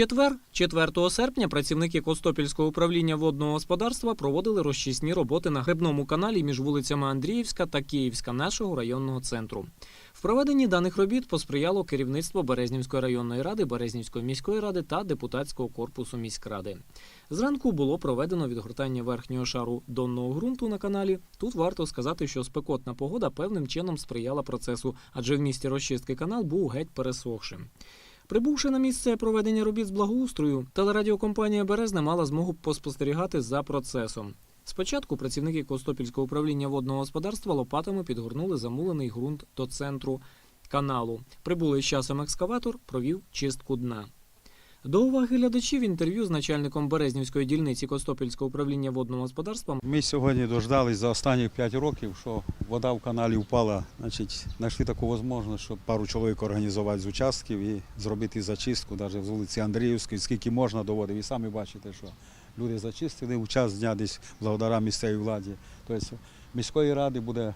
четвер, 4 серпня, працівники Костопільського управління водного господарства проводили розчисні роботи на грибному каналі між вулицями Андріївська та Київська нашого районного центру. В проведенні даних робіт посприяло керівництво Березнівської районної ради, Березнівської міської ради та депутатського корпусу міськради. Зранку було проведено відгортання верхнього шару донного ґрунту на каналі. Тут варто сказати, що спекотна погода певним чином сприяла процесу, адже в місті розчистки канал був геть пересохшим. Прибувши на місце проведення робіт з благоустрою, телерадіокомпанія Березна мала змогу поспостерігати за процесом. Спочатку працівники Костопільського управління водного господарства лопатами підгорнули замулений ґрунт до центру каналу. Прибулий з часом екскаватор провів чистку дна. До уваги глядачів інтерв'ю з начальником Березнівської дільниці Костопільського управління водного господарства Ми сьогодні дождались за останні 5 років, що вода в каналі впала. Значить, знайшли таку можливість, щоб пару чоловік організувати з участків і зробити зачистку, навіть з вулиці Андріївської, скільки можна доводив. І самі бачите, що люди зачистили в час дня десь благодаря місцевій владі. Тобто міської ради буде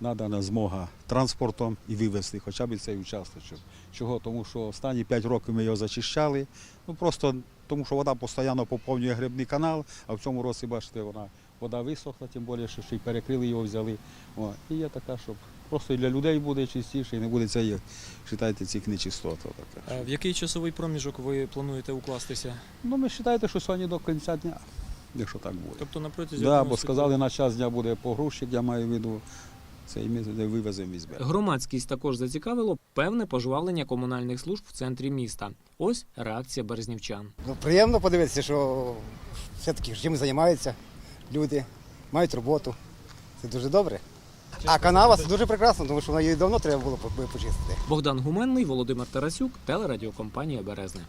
надана змога транспортом і вивезти хоча б цей участочок. Чого? Тому що останні 5 років ми його зачищали. Ну просто тому що вода постійно поповнює грибний канал, а в цьому році, бачите, вона вода висохла, тим більше, що ще й перекрили його, взяли. О, і є така, щоб просто і для людей буде чистіше, і не буде цієї, вважайте, цих нечистот. Така. в який часовий проміжок ви плануєте укластися? Ну, ми вважаєте, що сьогодні до кінця дня, якщо так буде. Тобто на протязі Да, бо сказали, на час дня буде погрузчик, я маю в виду. Це і ми вивеземо візьмемо. Громадськість також зацікавило певне пожвавлення комунальних служб в центрі міста. Ось реакція березнівчан. Ну, приємно подивитися, що все-таки чим займаються люди, мають роботу. Це дуже добре. А канава це дуже прекрасно, тому що вона її давно треба було почистити. Богдан Гуменний, Володимир Тарасюк, телерадіокомпанія Березне.